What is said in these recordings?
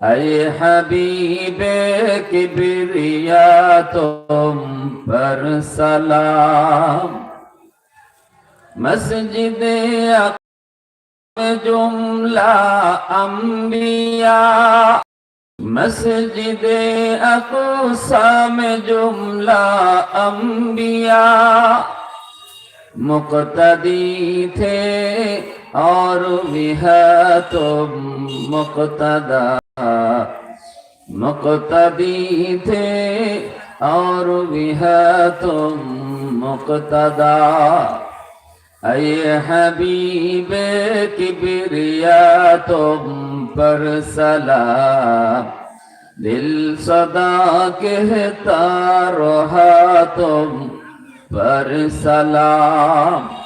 اے حبیب کبریا تم پر سلام مسجد جملہ انبیاء مسجد اقسام جملہ انبیاء مقتدی تھے اور بھی ہے تم مقتدہ مقتدی تھے اور بھی ہے تم مقتدا۔ اے حبیب کبریا، تم پر سلام۔ دل صدا کہتا رہا تم پر سلام۔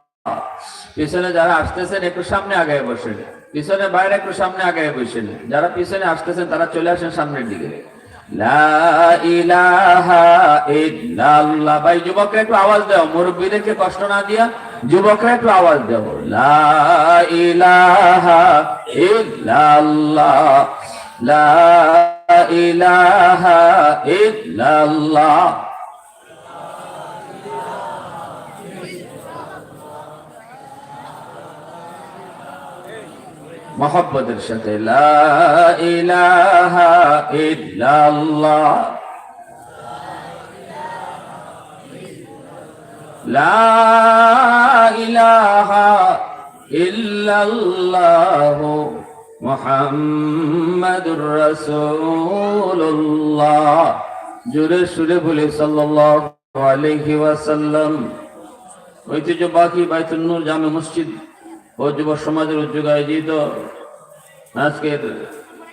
পিছনে যারা আসতেছেন একটু সামনে আগায় বসেন। পিছনে বাইরে একটু সামনে আগায় বসেন। যারা পিছনে আসতেছেন তারা চলে আসেন সামনের দিকে। ভাই, যুবকরা একটু আওয়াজ দাও। মুরব্বীদেরকে কষ্ট না দিয়া যুবকরা একটু আওয়াজ দাও। লা ইলাহা ইল্লাল্লাহ। মহব্বতের সাথে, লা ইলাহা ইল্লাল্লাহ। সুরে বলে, সাল্লাল্লাহু আলাইহি ওয়াসাল্লাম। ঐতিহ্যবাহী বাইতুল নূর জামে মসজিদ ও যুব সমাজের উদ্যোগ আয়োজিত আজকের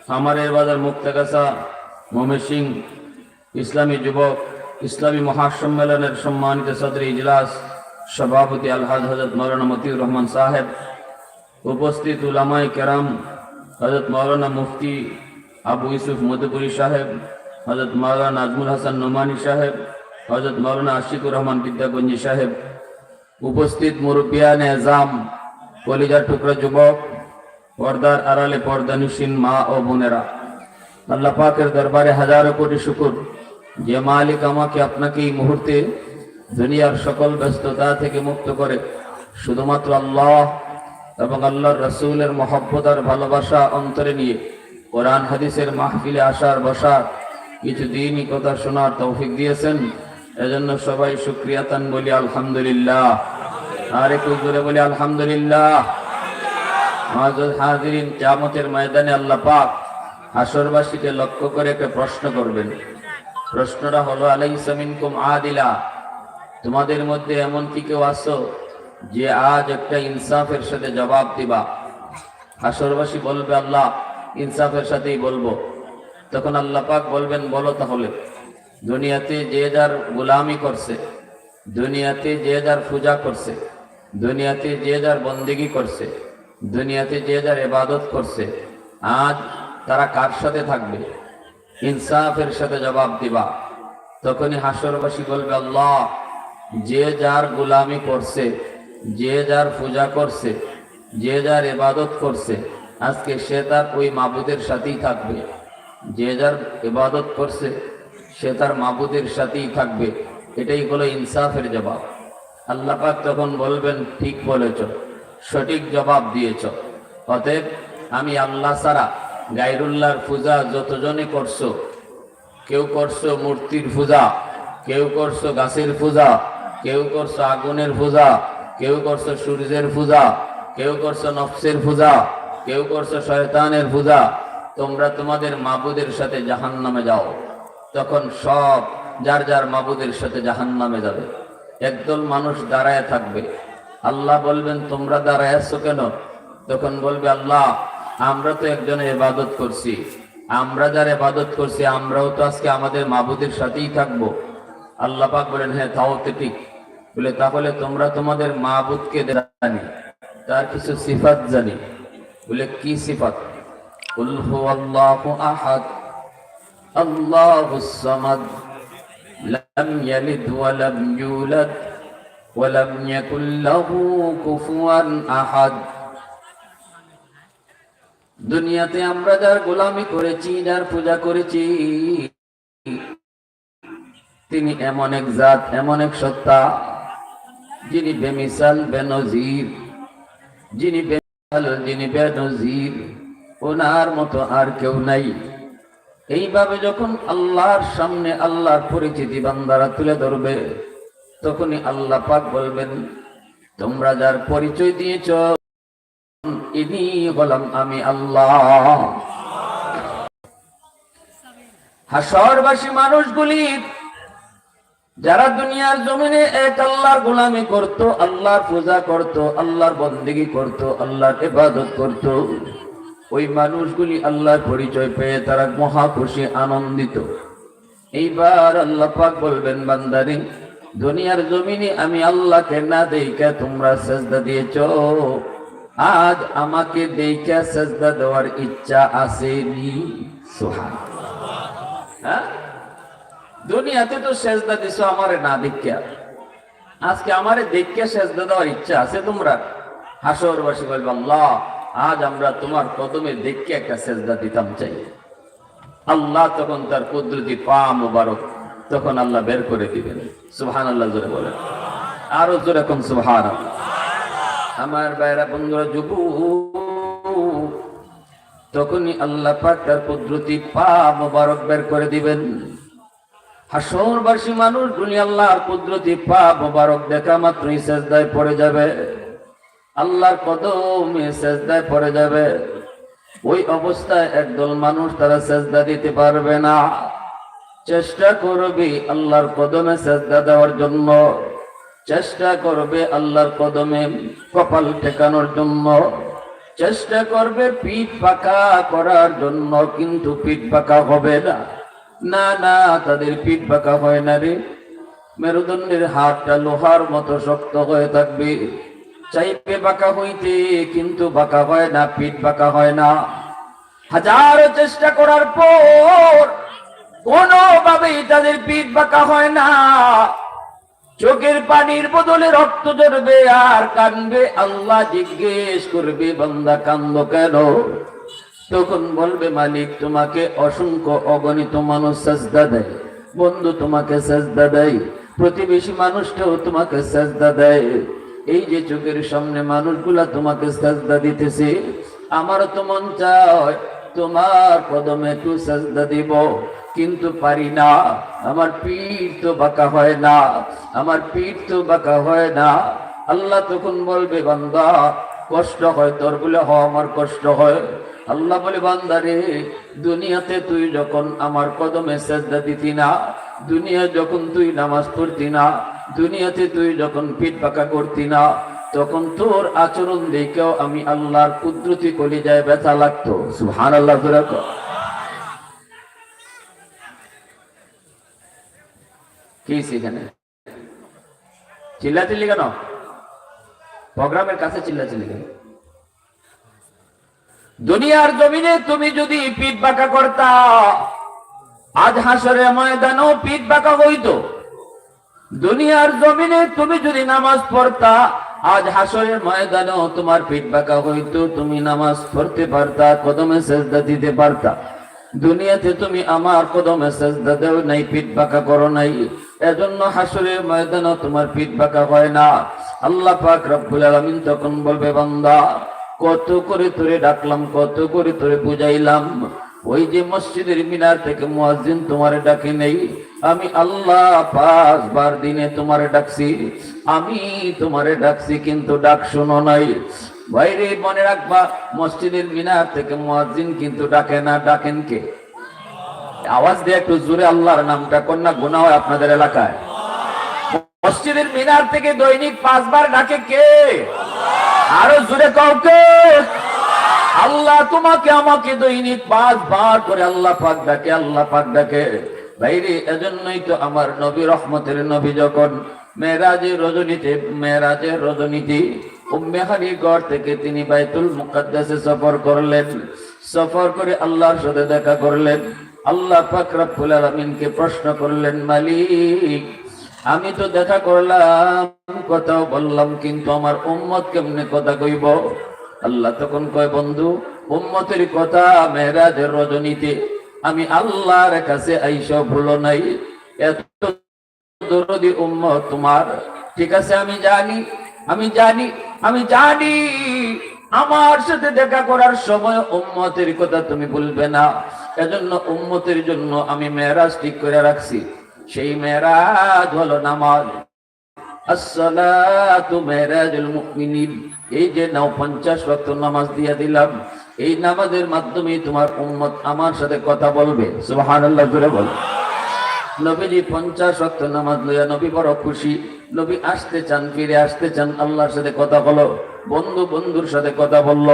খামারের বাজার মুক্তাগাছা মমের সিং, ইসলামী যুবক, ইসলামী মহাসম্মেলনের সম্মানিত সদর ইজলাস সভাপতি আলহাজ হজরত মৌলানা মতিউর রহমান সাহেব, উপস্থিত উলামাই কেরাম হজরত মৌলানা মুফতি আবু ইউসুফ মধুপুরী সাহেব হজরত মৌলানা নাজমুল হাসান নোমানি সাহেব হজরত মৌলানা আশিকুর রহমান বিদ্যাগঞ্জি সাহেব, উপস্থিত মুরব্বিয়ান এজাম কলিজার টুকরা যুবক, পর্দার আড়ালে পর্দানুসীন মা ও বোনেরা। আল্লাহ পাকের দরবারে হাজারো কোটি শুকুর যে মালিক আমাকে আপনাকে এই মুহূর্তে দুনিয়ার সকল ব্যস্ততা থেকে মুক্ত করে। শুধুমাত্র আল্লাহ এবং আল্লাহর রসুলের মহব্বত আর ভালোবাসা অন্তরে নিয়ে কোরআন হাদিসের মাহফিলে আসার, বসার কিছু দিনই কথা শোনার তৌফিক দিয়েছেন। এজন্য সবাই শুক্রিয়াতান বলি আলহামদুলিল্লাহ। আর একটু জোরে বলি, আলহামদুলিল্লাহ। হাজিরিন জামতের ময়দানে আল্লাহ পাক হাসরবাসীকে লক্ষ্য করে একটা প্রশ্ন করবেন। প্রশ্নটা হলো, আলাইসা মিনকুম আদিলা? তোমাদের মধ্যে এমন কি কেউ আসো যে আজ একটা ইনসাফের সাথে জবাব দিবা? হাসরবাসী বলবে, আল্লাহ, ইনসাফের সাথেই বলব। তখন আল্লাহ পাক বলবেন, বলো তাহলে, দুনিয়াতে যে যার গোলামি করছে, দুনিয়াতে যে যার পূজা করছে দুনিয়াতে যে যার বন্দেগি করছে, দুনিয়াতে যে যার এবাদত করছে, আজ তারা কার সাথে থাকবে? ইনসাফের সাথে জবাব দিবা। তখনই হাসরবাসী বলবে, আল্লাহ, যে যার গোলামি করছে, যে যার পূজা করছে, যে যার এবাদত করছে, আজকে সে তার ওই মাবুদের সাথেই থাকবে। যে যার এবাদত করছে, সে তার মাবুদের সাথেই থাকবে। এটাই হলো ইনসাফের জবাব। আল্লাহ তখন বলবেন, ঠিক বলেছ, সঠিক জবাব দিয়েছ, অতএব আমি আল্লাহ সারা গাইরুল্লাহর পূজা যতজনে করছ, কেউ করছ মূর্তির পূজা, কেউ করছ গাছের পূজা, কেউ করছ আগুনের পূজা, কেউ করছ সূর্যের পূজা, কেউ করছ নফসের পূজা, কেউ করছ শয়তানের পূজা, তোমরা তোমাদের মাবুদের সাথে জাহান নামে যাও। তখন সব, যার যার মাবুদের সাথে জাহান নামে যাবে। একদল মানুষ দাঁড়ায় থাকবে। আল্লাহ বলবেন, তোমরা দাঁড়ায় আছো কেন? তখন বলবে, আল্লাহ, আমরা তো একজনের ইবাদত করছি। আমরা যারা ইবাদত করছি, আমরাও তো আজকে আমাদের মাবুদের সাথেই থাকব। আল্লাহ পাক বলেন হ্যাঁ তাও তো ঠিক। বলে, তাহলে তোমরা তোমাদের মাবুদকে জানি, তার কিছু সিফাত জানি। বলে, কি সিফাত? হুয়াল্লাহু আহাদ আল্লাহুস সামাদ। ওয়া লাম ইউলাদ ওয়া লাম ইয়াকুল লাহু কুফুয়ান আহাদ দুনিয়াতে আমরা যার গোলামি করেছি, যার পূজা করেছি, তিনি এমন এক জাত, এমন এক সত্তা, যিনি বেমিসাল, বেনজির, যিনি বেমিসাল, যিনি বেনজির, ওনার মতো আর কেউ নাই। এইভাবে যখন আল্লাহর সামনে আল্লাহর পরিচিতি বান্দারা তুলে ধরবে, তখনই আল্লাহ পাক বলবেন, তোমরা যার পরিচয় দিয়েছ, ইনি হলাম আমি আল্লাহ। হাসরবাসী মানুষগুলি, যারা দুনিয়ার জমিনে এক আল্লাহর গোলামি করত, আল্লাহর পূজা করত, আল্লাহর বন্দেগি করত, আল্লাহর ইবাদত করত ওই মানুষগুলি আল্লাহর পরিচয় পেয়ে তারা মহা খুশি, আনন্দিত। এইবার আল্লাহ পাক বলবেন, বান্দারি, দুনিয়ার জমিনে আমি আল্লাহকে না দেইকা তোমরা সেজদা দিয়েছ। আজ আমাকে দেইকা সেজদা দেওয়ার ইচ্ছা আসেনি। সোহান হ্যাঁ? দুনিয়াতে তো সেজদা দিছো আমারে না দেখিয়া আজকে আমারে দেখিয়া সেজদা দেওয়ার ইচ্ছা আছে তোমরা? হাসরবাসী বলবে, আল্লাহ আজ আমরা তোমার কদমে দেখে একটা সেজদা দিতাম চাই। আল্লাহ তখন তার কুদরতি পা মুবারক তখন আল্লাহ বের করে দিবেন। সুহান আল্লাহ জোরে বলেন। আরও জোরে কোন সুবহান আমার বাইরা বন্ধুরা যুব তখনই আল্লাহ পাক তার কুদরতি পা মুবারক বের করে দিবেন। হাসরবাসী মানুষ দুনিয়া আল্লাহর কুদরতি পা মুবারক দেখা মাত্রই সেজদায় পড়ে যাবে। আল্লাহর কদমে সেজদায় পড়ে যাবে। ওই অবস্থায় একদল মানুষ তারা সেজদা দিতে পারবে না। চেষ্টা করবে আল্লাহর কদমে সেজদা দেওয়ার জন্য। চেষ্টা করবে আল্লাহর কদমে কপাল ঠেকানোর জন্য। চেষ্টা করবে পিঠ পাকা করার জন্য, কিন্তু পিঠ পাকা হবে না। না না, তাদের পিঠ পাকা হয় না রে। মেরুদণ্ডের হাতটা লোহার মতো শক্ত হয়ে থাকবে। চাইবে বাঁকা হইতে, কিন্তু বাঁকা হয় না, পিঠ বাঁকা হয় না। হাজারো চেষ্টা করার পর, কোনোভাবেই তাদের পিঠ বাঁকা হয় না। চোখের পানির বদলে রক্ত ধরবে আর কানবে, আল্লাহ জিজ্ঞেস করবে, বান্দা কান্দ কেন? তখন বলবে, মালিক, তোমাকে অসংখ্য অগণিত মানুষ সাজদা দেয়। বন্ধু তোমাকে সাজদা দেয়। প্রতিবেশী মানুষটাও তোমাকে সাজদা দেয়। এই যে চোখের সামনে মানুষগুলা তোমাকে সাজদা দিতেছে আমার তো মন চায় তোমার কদমে একটু সাজদা দিব, কিন্তু পারি না। আমার পিঠ তো বাঁকা হয় না, আমার পিঠ তো বাঁকা হয় না। আল্লাহ তখন বলবে, বান্দা, কষ্ট হয় তোর বলে, হ, আমার কষ্ট হয়। আল্লাহ বলে বান্দারে দুনিয়াতে তুই যখন আমার কদমে সেজদা দিতি না দুনিয়া যখন তুই নামাজ পড়তি না, দুনিয়াতে তুই যখন পিঠ পাকা করতি না, তখন তোর আচরণ দেখেও আমি আল্লাহর কুদরতি কলি যায় ব্যথা লাগতো। সুহান আল্লাহ কি সেখানে চিল্লাচিল্লি কেন? প্রোগ্রামের কাছে চিল্লাচিল্লি কেন? দুনিয়ার জমিনে তুমি যদি পিঠ বাঁকা করতা আজ হাসরে ময়দানও পিঠ বাঁকা হইতো। দুনিয়ার জমিনে তুমি যদি নামাজ পড়তা, আজ হাসরের ময়দানেও তোমার পিঠ বাঁকা হইতো। তুমি নামাজ পড়তে পারতা, কদমে সেজদা দিতে পারতা। দুনিয়াতে তুমি আমার কদমে সেজদা দেও নাই, পিঠ বাঁকা করো নাই। এজন্য হাসরের ময়দানেও তোমার পিঠ বাঁকা হয় না। আল্লাহ পাক রব্বুল আলামিন তখন বলবে, বান্দা, কত করে তোরে ডাকলাম, কত করে তোরে বুঝাইলাম। ওই যে মসজিদের মিনার থেকে মুয়াজ্জিন তোমারে ডাকে নেই, আমি আল্লাহ পাঁচবার দিনে তোমারে ডাকছি, আমি তোমারে ডাকছি, কিন্তু ডাক শোনো নাই। বাইরে মনে রাখবা, মসজিদের মিনার থেকে মুয়াজ্জিন কিন্তু ডাকে না, ডাকেন কে? আওয়াজ দিয়ে একটু জোরে আল্লাহর নামটা, কন্যা গুণা হয় আপনাদের এলাকায়। মসজিদের মিনার থেকে দৈনিক পাঁচবার ডাকে কে? আরও জোরে কাউকে আল্লাহ তোমাকে আমাকে দৈনিক পাঁচ বার করে আল্লাহ পাক ডাকে, আল্লাহ পাক ডাকে। বাইরে, এজন্যই তো আমার নবী রহমতের নবী যখন মেয়েরাজের রজনীতে, মেয়েরাজের রজনীতি উম্মেহারি গড় থেকে তিনি বাইতুল মুকাদ্দাসে সফর করলেন। সফর করে আল্লাহর সাথে দেখা করলেন। আল্লাহ পাক রব্বুল আলামিনকে প্রশ্ন করলেন, মালিক, আমি তো দেখা করলাম, কথাও বললাম, কিন্তু আমার উম্মত কেমনে কথা কইব? আল্লাহ তখন কয়, বন্ধু, উম্মতের কথা মেহরাজের রজনীতে আমি আল্লাহর কাছে আইস ভুলো নাই। এত দরদি তোমার। ঠিক আছে, আমি জানি আমি জানি আমি জানি। আমার সাথে দেখা করার সময় উম্মতের কথা তুমি বলবে না। এজন্য উম্মতের জন্য আমি মেয়েরাজ ঠিক করে রাখছি। সেই মেয়েরাজ হলো নামাজ। আসসালাতু মেরাজুল মুমিনিন। এই যে নাও পঞ্চাশ ওয়াক্ত নামাজ দিয়া দিলাম, এই নামাজের মাধ্যমে তোমার উম্মত আমার সাথে কথা বলবে। সুবহানাল্লাহ, জোরে বল। নবীজি পঞ্চাশ ওয়াক্ত নামাজ লইয়া নবী বড় খুশি। নবী আসতে চান, ফিরে আসতে চান, আল্লাহর সাথে কথা বলো। বন্ধু বন্ধুর সাথে কথা বলল।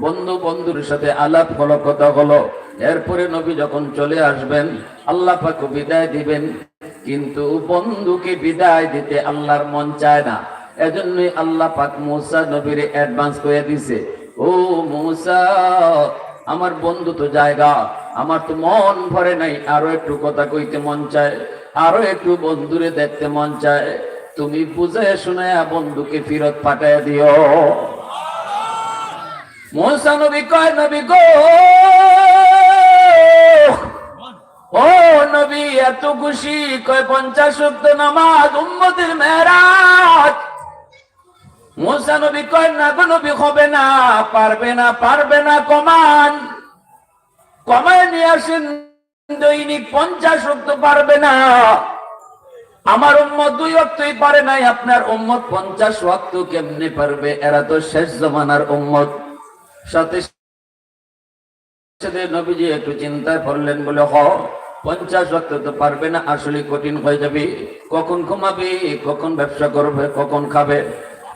বন্ধু বন্ধুর সাথে আলাপ হলো, কথা হলো। এরপরে নবী যখন চলে আসবেন, আল্লাহ পাক বিদায় দিবেন। কিন্তু বন্ধুকে বিদায় দিতে আল্লাহর মন চায় না। এজন্যই আল্লাহ পাক মুসা নবীর অ্যাডভান্স করে দিছে। ও মুসা, আমার বন্ধু তো জায়গা, আমার তো মন ভরে নাই, আরও একটু কথা কইতে মন চায়, আরও একটু বন্ধুরে দেখতে মন চায়। তুমি বুঝে শুনে বন্ধুকে ফিরত পাঠায় দিও। মোসা নবী কয়, নবী গো, ও নবী, এত খুশি, কয় পঞ্চাশ নামাজ উম্মতের মেরাজ মুসা নবী কয়, না গো নবী, হবে না, পারবে না পারবে না, কমান। কমায় নিয়ে আসেন, দৈনিক পঞ্চাশ শব্দ পারবে না। আমার উম্মত দুই অক্তই পারে নাই, আপনার উম্মত পঞ্চাশ ওয়াক্ত কেমনে পারবে? এরা তো শেষ জমানার উম্মত। সাথে সাথে নবীজি একটু চিন্তায় পড়লেন, বলে, হ, পঞ্চাশ ওয়াক্ত তো পারবে না আসলে কঠিন হয়ে যাবে। কখন ঘুমাবে, কখন ব্যবসা করবে, কখন খাবে?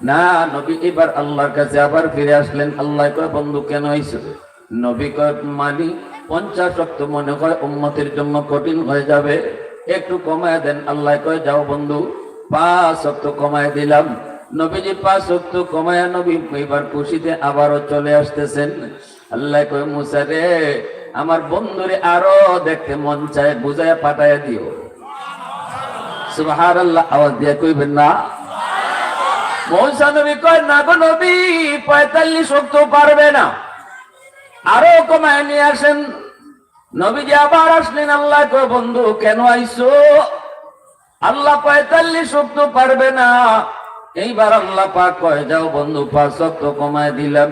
না, নবী, এবার আল্লাহর কাছে আবার ফিরে আসলেন। আল্লাহ কয়, বন্ধু, কেন হয়েছে নবী কয় মালি পঞ্চাশ ওয়াক্ত মনে করে উম্মতের জন্য কঠিন হয়ে যাবে। একটু কমায় দেন। আল্লাহ কয়, যাও বন্ধু, পাঁচ অক্ত কমায় দিলাম। নবীজি পাঁচ অক্ত কমায় নবী এবার খুশিতে আবারও চলে আসতেছেন। আল্লাহ কয়, মুসা রে, আমার বন্ধুরে আরও দেখতে মন চায়, বুঝায় পাঠায় দিও। সুবহান আল্লাহ আওয়াজ দিয়ে কইবেন না মৌসা নবী কয়, না নবী, পঁয়তাল্লিশ অক্ত পারবে না। আরও কমায় নিয়ে আসেন। নবীজি আবার আসলেন, আল্লাহ কয় বন্ধু, কেন আইসো? আল্লাহ পঁয়তাল্লিশ অক্ত পারবে না। এইবার আল্লাহ পাক কয়, যাও বন্ধু, পাঁচ অক্ত কমায় দিলাম।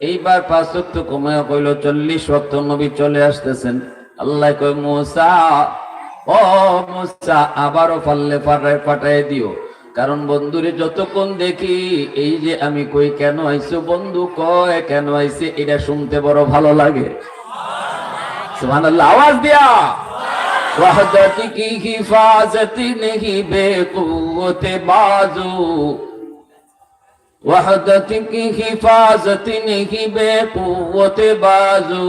এইবার পাঁচ অক্ত কমায় কইল, চল্লিশ অক্ত নবী চলে আসতেছেন। আল্লাহ কয়, মুসা, ও মুসা, আবারও পারলে পাঠায় পাঠায় দিও। কারণ বন্ধুরে, যতক্ষণ দেখি এই যে আমি কই, কেন আইছো বন্ধু কয়, কেন আইছে এটা শুনতে বড় ভালো লাগে। সুবহানাল্লাহ, আওয়াজ দিয়া। ওয়াহদতি কি হিফাজতি নেহি কি হিফাজতি বাজু।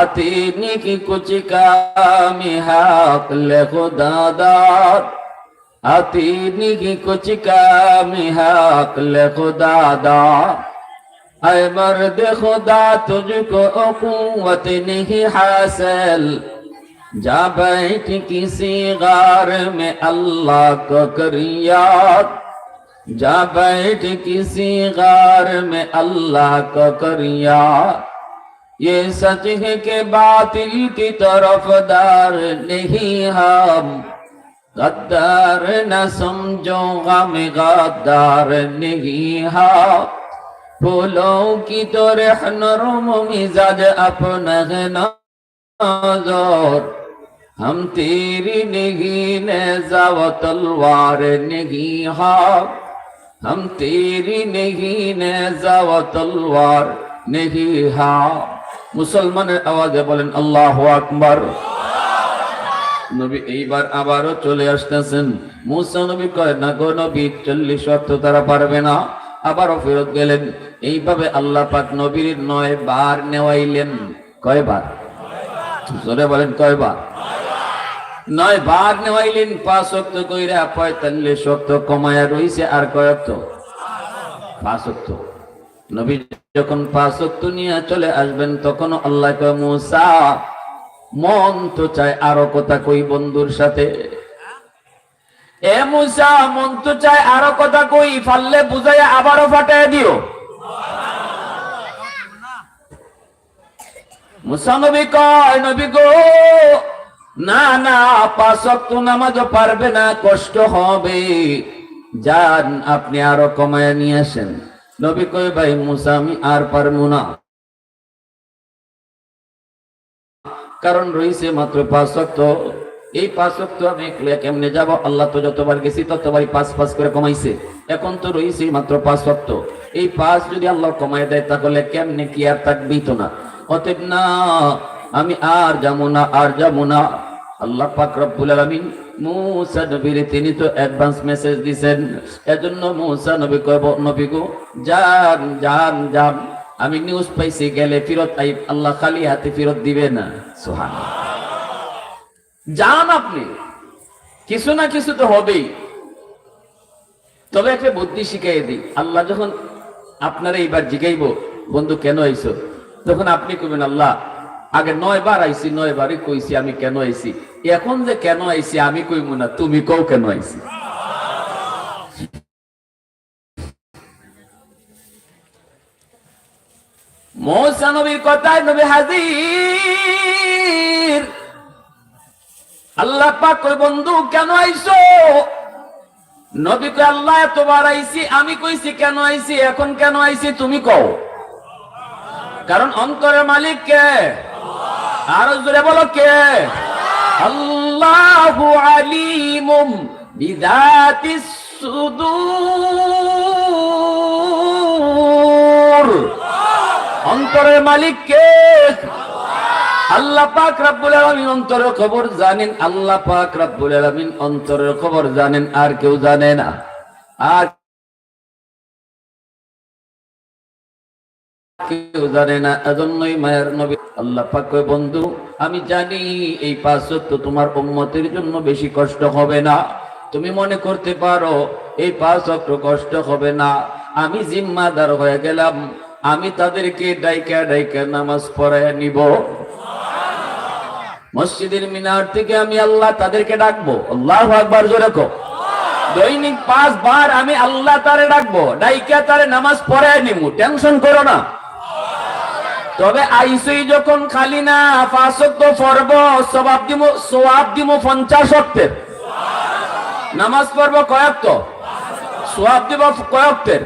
আতিনি কি কুচ কামি হাক লে খোদাদার اتینی کی کچھ کام ہے لے خدا دا۔ اے مرد خدا، تجھ کو قوت نہیں حاصل۔ جا بیٹھ کسی غار میں اللہ کو کریات جا بیٹھ کسی غار میں اللہ کو کریات یہ سچ ہے کہ باطل کی طرف دار نہیں ہم۔ ہاں गद्दार न समझो गम गद्दार नहीं हम फूलों की तो रहनुम मिजाज अपना है नजर हम तेरी नहीं नेजा व तलवार नहीं हाँ हम तेरी नहीं नेजा व तलवार नहीं हाँ মুসলমানের আওয়াজে বলেন আল্লাহ আকবার নবী এইবার আবারও চলে আসতেছেন। মুসা নবী কয়, না গো নবী, চল্লিশ অর্থ তারা পারবে না। আবারও ফেরত গেলেন। এইভাবে আল্লাহ পাক নবীর নয় বার নেওয়াইলেন। কয়বার? বলেন, কয়বার? নয় বার নেওয়াইলেন, পাঁচ অক্ত কইরা পঁয়তাল্লিশ অক্ত কমায়া রইছে, আর কয়ক্ত পাঁচ অক্ত নবী যখন পাঁচ অক্ত নিয়ে চলে আসবেন, তখন আল্লাহ কয়, মুসা মন তো চায় আরও কথা কই বন্ধুর সাথে। এ মুসা, মন তো চায় আরও কথা কই, ফাললে বুঝাই আবারও ফাটায় দিও। মুসা নবী কয়, নবী গো, না না, পাঁচ ওয়াক্ত নামাজও পারবে না, কষ্ট হবে। যান, আপনি আরও কমায় নিয়ে আসেন। নবী কয়, ভাই, মুসা, আমি আর পারব না। কারণ রয়েছে মাত্র পাঁচ ওয়াক্ত। এই পাঁচ ওয়াক্ত আমি কেমনে যাব? আল্লাহ তো যতবার গেছি, ততবারই পাঁচ পাঁচ করে কমাইছে। এখন তো রয়েছে মাত্র পাঁচ ওয়াক্ত। এই পাঁচ যদি আল্লাহ কমাই দেয়, তাহলে কেমনে কি আর থাকবেই তো না? অতএব না, আমি আর যাব না, আর যাব না। আল্লাহ পাক রব্বুল আলামিন মুসা নবীর তিনি তো অ্যাডভান্স মেসেজ দিবেন এজন্য মুসা নবী কয় নবী গো, যান যান যান। আমি নিউজ পাইছি, গেলে ফিরত আই, আল্লাহ খালি হাতে ফিরত দিবে না। সুহান যান আপনি, কিছু না কিছু তো হবেই। তবে একটা বুদ্ধি শিখাই দিই, আল্লাহ যখন আপনারা এইবার জিগাইব, বন্ধু কেন আইছো? তখন আপনি কইবেন, আল্লাহ, আগে নয় বার আইছি, নয় বারই কইছি আমি কেন আইছি? এখন যে কেন আইছি আমি কইব না, তুমি কও কেন আইছি? মৌসা নবীর কথায় নবী হাজির। আল্লাহ পাক কই বন্ধু, কেন আইছো? নবী কই আল্লাহ এতবার আইছি, আমি কইছি, কেন আইছি? এখন কেন আইছি? তুমি কও। কারণ অন্তরের মালিক কে? আরও জোরে বলো কে? আল্লাহু আলিমুম বিদাতিস সুদূর। অন্তরের মালিক কে? আল্লাহ পাক রাব্বুল আলামিন অন্তরের খবর জানেন, আল্লাহ পাক রাব্বুল আলামিন অন্তরের খবর জানেন, আর কেউ জানে না। আর কেউ জানে না, এজন্যই মায়ের নবী আল্লাহ পাক বন্ধু, আমি জানি এই পাঁচ ওয়াক্ত তোমার উম্মতের জন্য বেশি কষ্ট হবে না। তুমি মনে করতে পারো, এই পাঁচ কষ্ট হবে না। আমি জিম্মাদার হয়ে গেলাম। আমি তাদেরকে ডাইকা ডাইকা নামাজ পড়ায় নিব। মসজিদের মিনার থেকে আমি আল্লাহ তাদেরকে ডাকবো। আল্লাহ আকবার জোরে কো দৈনিক পাঁচ বার আমি আল্লাহ তারে ডাকবো, ডাইকা তারে নামাজ পড়ায় নিমু। টেনশন করো না। তবে আইসই যখন খালি না পাঁচক তো পড়ব সবাব দিব সোয়াব দিব পঞ্চাশ অক্টের নামাজ পড়ব কয়েক তো সোয়াব দিব কয়েকটের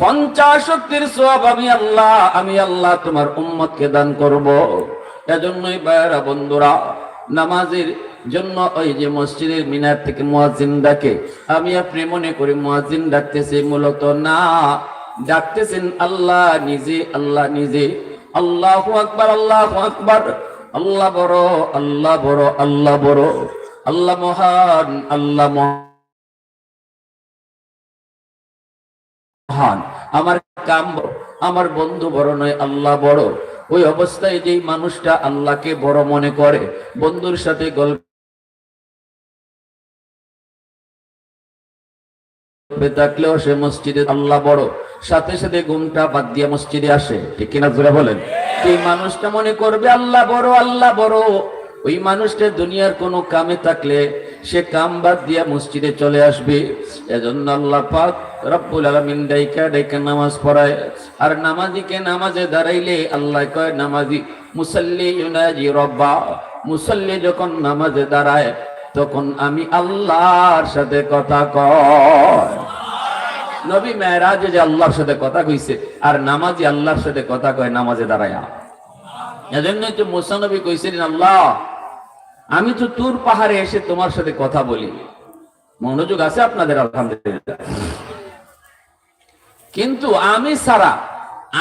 পঞ্চাশ শক্তির সোয়াব আমি আল্লাহ আমি আল্লাহ তোমার উম্মতকে দান করব। এজন্যই বায়রা বন্ধুরা, নামাজের জন্য ওই যে মসজিদের মিনার থেকে মুয়াজ্জিন ডাকে। আমি আপনি মনে করি মুয়াজ্জিন ডাকতেছে মূলত না, ডাকতেছেন আল্লাহ নিজে আল্লাহ নিজে। আল্লাহ আকবার আল্লাহ আকবার। আল্লাহ বড় আল্লাহ বড় আল্লাহ বড়। আল্লাহ মহান আল্লাহ মহান। আমার কাম আমার বন্ধু বড় নয়, আল্লাহ বড়। ওই অবস্থায় যেই মানুষটা আল্লাহকে বড় মনে করে, বন্ধুর সাথে গল্প থাকলেও সে মসজিদে আল্লাহ বড়। সাথে সাথে ঘুমটা বাদ দিয়ে মসজিদে আসে। ঠিক কিনা বলেন? এই মানুষটা মনে করবে, আল্লাহ বড় আল্লাহ বড়। ওই মানুষটা দুনিয়ার কোনো কামে থাকলে সে কাম বাদ দিয়া মসজিদে চলে আসবে। এজন্য আল্লাহ পাক রব্বুল আলামিন ডাইকা ডাইকা নামাজ পড়ায়। আর নামাজিকে নামাজে দাঁড়াইলে আল্লাহ কয়, নামাজি, মুসাল্লি ইউনাজি রব্বা। মুসল্লি যখন নামাজে দাঁড়ায়, তখন আমি আল্লাহর সাথে কথা কয়। নবী মেয়েরাজে যে আল্লাহর সাথে কথা কইছে, আর নামাজি আল্লাহর সাথে কথা কয়, নামাজে দাঁড়ায়া। এজন্য তো মুসা নবী কইছিলেন, আল্লাহ আমি তো তুর পাহাড়ে এসে তোমার সাথে কথা বলি। মনোযোগ আছে আপনাদের, আলহামদুলিল্লাহ। কিন্তু আমি ছাড়া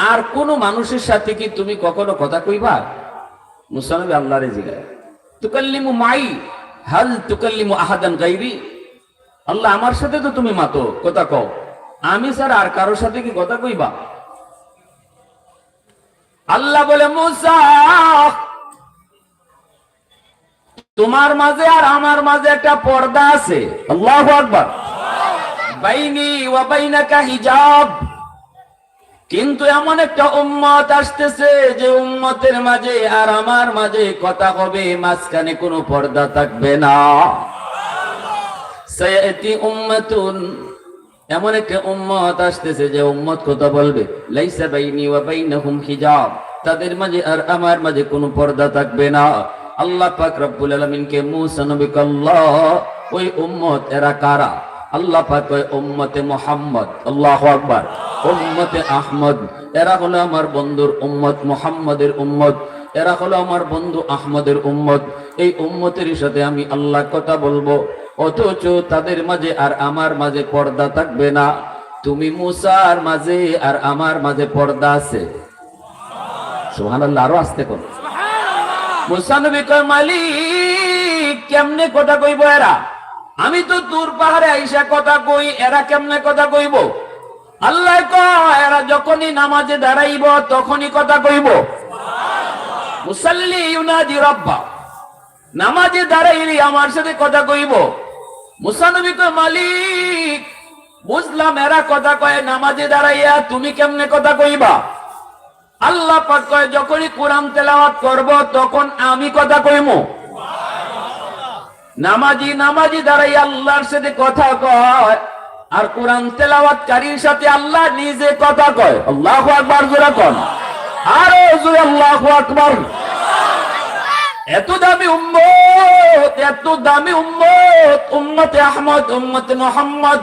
আর কোন মানুষের সাথে কি তুমি কখনো কথা কইবা? তুকাল্লিমু মাই, হাল তুকাল্লিমু আহাদান গাইরি। আল্লাহ আমার সাথে তো তুমি মাতো, কথা কও। আমি স্যার আর কারোর সাথে কি কথা কইবা? আল্লাহ বলে, মুসা তোমার মাঝে আর আমার মাঝে একটা পর্দা আছে। আল্লাহ আকবার। হিজাব। কিন্তু এমন একটা উম্মত আসতেছে যে উম্মতের মাঝে আর আমার মাঝে কথা হবে মাঝখানে কোনো পর্দা থাকবে না। এমন একটা উম্মত আসতেছে যে উম্মত কথা বলবে। লাইসা বাইনি ওয়া বাইনাহুম হিজাব। তাদের মাঝে আর আমার মাঝে কোনো পর্দা থাকবে না। আল্লাহ পাক রব্বুল আলামিনকে মূসা নবীকে আল্লাহ ওই উম্মত এরা কারা? আল্লাহ পাক ওই উম্মতে মুহাম্মদ, আল্লাহু আকবার। উম্মতে আহমদ, এরা হলো আমার বন্ধুর উম্মত, মুহাম্মদের উম্মত। এরা হলো আমার বন্ধু আহমদের উম্মত। এই উম্মতের সাথে আমি আল্লাহ কথা বলব। অথচ তাদের মাঝে আর আমার মাঝে পর্দা থাকবে না। তুমি মুসার মাঝে আর আমার মাঝে পর্দা আছে। সুবহানাল্লাহ, আরও আসতে কোন মালিক, কেমনে কথা আমি তো দূর পাহাড়ে আইসা কথা কই, এরা কেমনে কথা কইব? আল্লাহ কয়, এরা যখনই নামাজে দাঁড়াইব, তখনই কথা কইব। মুসাল্লি ইউনাদি রব্বা, নামাজে দাঁড়াইলি আমার সাথে কথা কইব। মুসানবী মালিক, বুঝলাম এরা কথা কয়, নামাজে দাঁড়াইয়া তুমি কেমনে কথা কইবা? আল্লাহ কয়, যখনই কোরআন তেলাওয়াত করব, তখন আমি কথা কইমু। নামাজি নামাজি দাঁড়াই আল্লাহর সাথে কথা কয়, আর কোরআন তেলাওয়াতকারীর সাথে আল্লাহ নিজে কথা কয়। আল্লাহু আকবার, জোরে কোন। জোরে আল্লাহু আকবার। এত দামি উম্মত, এত দামি উম্মত, উম্মতে আহমদ, উম্মতে মোহাম্মদ।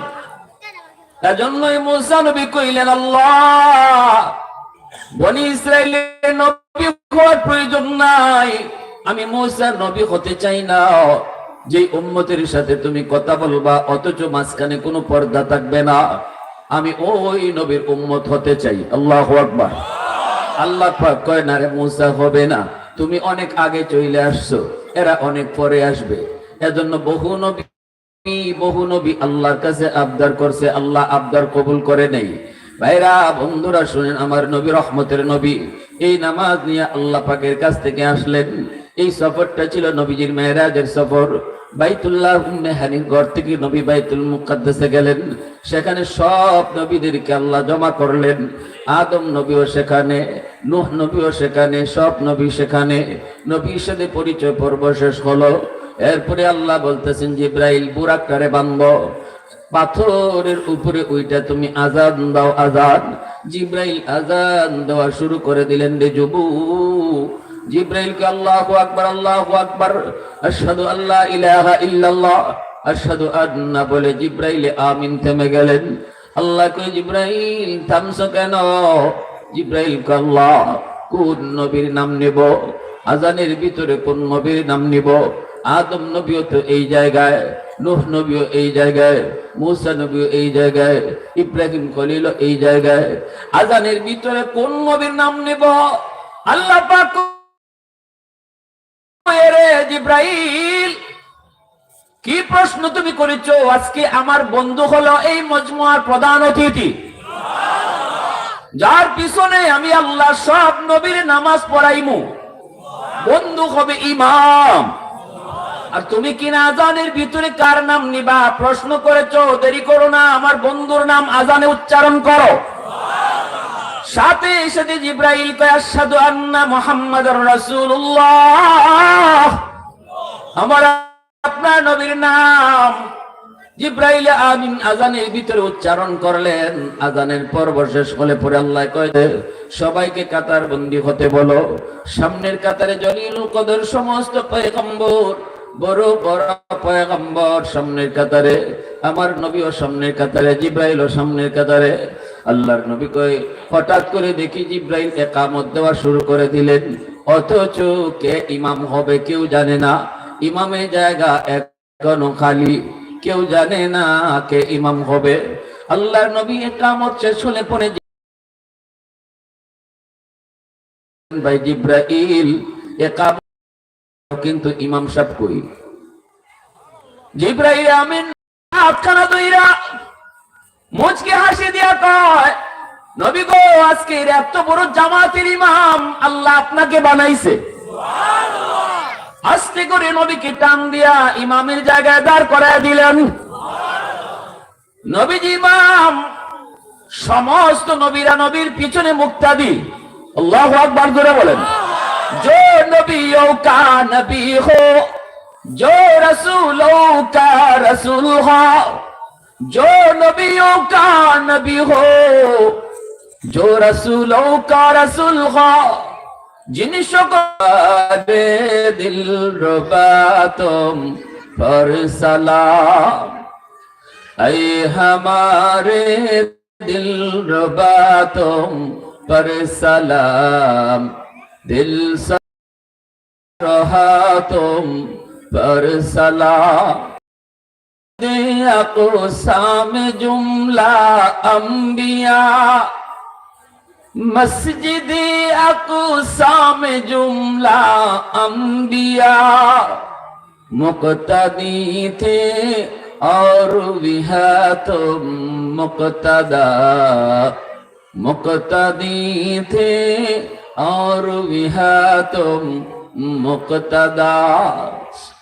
এজন্যই মুসা নবী কইলেন, আল্লাহ বনি ইসরায়েলের নবী হওয়ার প্রয়োজন নাই। আমি মুসা নবী হতে চাই না। যে উম্মতের সাথে তুমি কথা বলবা, অথচ মাঝখানে কোনো পর্দা থাকবে না। আমি ওই নবীর উম্মত হতে চাই। আল্লাহু আকবার। আল্লাহ পাক কয়, না রে মুসা, হবে না। তুমি অনেক আগে চলে আসছো। এরা অনেক পরে আসবে। এজন্য বহু নবী বহু নবী আল্লাহর কাছে আবদার করছে। আল্লাহ আবদার কবুল করে নেই। ভাইরা, বন্ধুরা, শুনেন আমার নবী, রহমতের নবী। এই নামাজ নিয়ে আল্লাহ পাকের কাছ থেকে আসলেন। এই সফরটা ছিল নবীজির মেহরাজের সফর। বাইতুল্লাহ ঘর থেকে নবী বাইতুল মুকাদ্দাসে গেলেন। সেখানে সব নবীদেরকে আল্লাহ জমা করলেন। আদম নবীও সেখানে, নূহ নবীও সেখানে, সব নবী সেখানে। নবীর সাথে পরিচয় পর্ব শেষ হলো। এরপরে আল্লাহ বলতেছেন, জিব্রাইল বুরাক্কারে বান্ধ পাথরের উপরে ওইটা তুমি আজান দাও, আজান। জিব্রাইল আজান দেওয়া শুরু করে দিলেন রে যুবু। জিব্রাইলকে আল্লাহু আকবার আল্লাহু আকবার। আশহাদু আল্লাহ ইলাহা ইল্লাল্লাহ। আশহাদু আন্না বলে জিব্রাইল আমিন থেমে গেলেন। আল্লাহ কই জিব্রাইল, থামছো কেন? জিব্রাইল কে আল্লাহ, কোন নবীর নাম নেব? আজানের ভিতরে কোন নবীর নাম নিব? আদম নবীও তো এই জায়গায়। নূহ নবীও এই জায়গায়, মুসা নবীও এই জায়গায়, ইব্রাহিম খলিল এই জায়গায়। আজানের ভিতরে কোন নবীর নাম নেব? আল্লাহ জিব্রাইল। কি প্রশ্ন তুমি করেছ? আজকে আমার বন্ধু হলো এই মজমুয়ার প্রধান অতিথি। যার পিছনে আমি আল্লাহ সব নবীর নামাজ পড়াইমু। বন্ধু হবে ইমাম। আর তুমি কিনা আজানের ভিতরে কার নাম নিবা? প্রশ্ন করেছ, দেরি করো না, আমার বন্ধুর নাম আজানে উচ্চারণ করো। সাথে সাথে জিব্রাইল কয়, আশহাদু আন্না মুহাম্মাদুর রাসূলুল্লাহ। আমার আপনার নবীর নাম। জিব্রাইল আমিন আজানের ভিতরে উচ্চারণ করলেন। আজানের পর্ব শেষ হলে পরে আল্লাহ কয়, সবাইকে কাতার বন্দী হতে বলো। সামনের কাতারে জলিল কদর সমস্ত পয়গম্বর বড় বড় পয়গম্বর সামনের কাতারে, আমার নবীও সামনের কাতারে, জিব্রাইলও সামনের কাতারে। আল্লাহর নবী কয় হঠাৎ করে দেখি জিব্রাইল একামত দেওয়া শুরু করে দিলেন। অথচ কে ইমাম হবে কেউ জানে না। ইমামের জায়গা এখনও খালি। কেউ জানে না কে ইমাম হবে। আল্লাহর নবী একামত শেষ হলে পরে ভাই জিব্রাইল একামত কিন্তু ইমাম সাহেব কই? আমিন দইরা, মুচকে হাসি দিয়া কয়, নবী গো আজকের এত বড় জামাতের ইমাম, আল্লাহ আপনাকে বানাইছে। আস্তে করে নবীকে টান দিয়া ইমামের জায়গায় দাঁড় করায় দিলেন। নবীজি ইমাম, সমস্ত নবীরা নবীর পিছনে মুক্তাদি। আল্লাহ আকবার করে বলেন। जो नबियों का नबी हो जो रसूलों का रसूल हो जो नबियों का नबी हो जो रसूलों का रसूल हो जिन शकरे दिल रुबा तुम पर सलाम ऐ हमारे दिल रुबा तुम पर सलाम دل سا رہا تم پر سلام اقسام جملہ انبیاء مسجد اقسام جملہ انبیاء مقتدی تھے اور بھی ہے تم مقتدہ مقتدی تھے اور بها تم مقتدا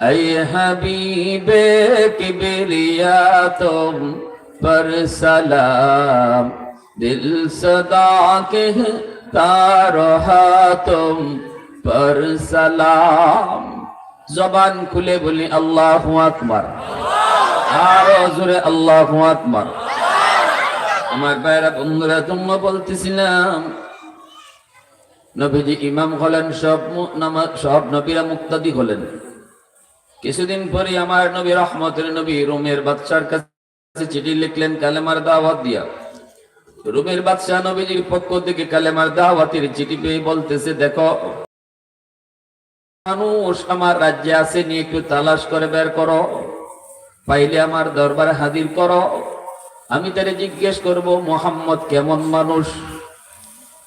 اے حبیب کبریا تم پر سلام دل صدا کہتا رہا تم پر سلام জবান খুলে বলি আল্লাহ আকবার আরও জোরে আল্লাহ আকবার আমার বাইরা বন্ধুরা তোমরা বলতেছিলাম নবীজি ইমাম হলেন, সব মু- নামা- সব নবীরা মুক্তাদি হলেন। কিছুদিন পরে আমার নবী রহমতের নবী রোমের বাদশার কাছে চিঠি লিখলেন, কালেমার দাওয়াত দিয়া। রোমের বাদশাহ নবীজির পক্ষ থেকে কালেমার দাওয়াতের চিঠি পেয়ে বলতেছে, দেখো, মানুষ আমার রাজ্যে আছে, নিয়ে একটু তালাশ করে বের করো। পাইলে আমার দরবারে হাজির করো। আমি তারে জিজ্ঞেস করব, মোহাম্মদ কেমন মানুষ?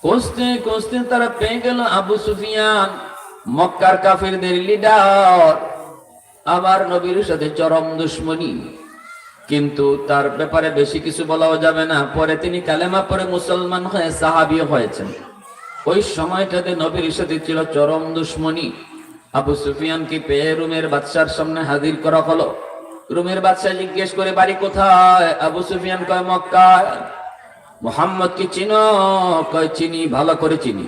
কষতে কষতে তারা পেয়ে গেল আবু সুফিয়ান, মক্কার কাফিরদের লিডার আমার নবীর সাথে চরম দুশ্মনী। কিন্তু তার ব্যাপারে বেশি কিছু বলাও যাবে না। পরে তিনি কালেমা পরে মুসলমান হয়ে সাহাবিও হয়েছেন। ওই সময়টাতে নবীর সাথে ছিল চরম দুশ্মনী। আবু সুফিয়ানকে পেয়ে রুমের বাদশার সামনে হাজির করা হলো। রুমের বাদশা জিজ্ঞেস করে, বাড়ি কোথায়? আবু সুফিয়ান কয়, মক্কায়। মোহাম্মদ কি চিনো, কয় চিনি, ভালো করে চিনি।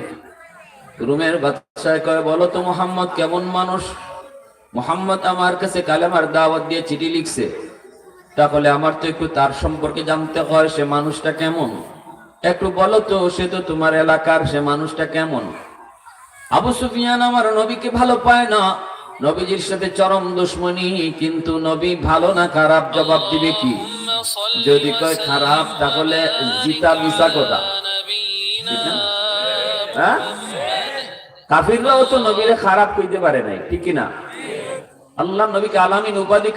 রুমের বাদশায় কয়, বলো তো মোহাম্মদ, কেমন মানুষ? মোহাম্মদ আমার কাছে কালেমার দাওয়াত দিয়ে চিঠি লিখছে। তাহলে আমার তো একটু তার সম্পর্কে জানতে হয়, সে মানুষটা কেমন? একটু বলো তো, সে তো তোমার এলাকার, সে মানুষটা কেমন? আবু সুফিয়ান আমার নবীকে ভালো পায় না। নবীজির সাথে চরম দুশ্মনী, কিন্তু নবী ভালো না, খারাপ জবাব দিবে কি? যদি কয় খারাপ, তাহলে জিতা মিশা কথা। হ্যাঁ? কাফিররাও তো নবীরে খারাপ কইতে পারে নাই, ঠিক কিনা? আল্লাহ নবীকে আলামিন উপাধি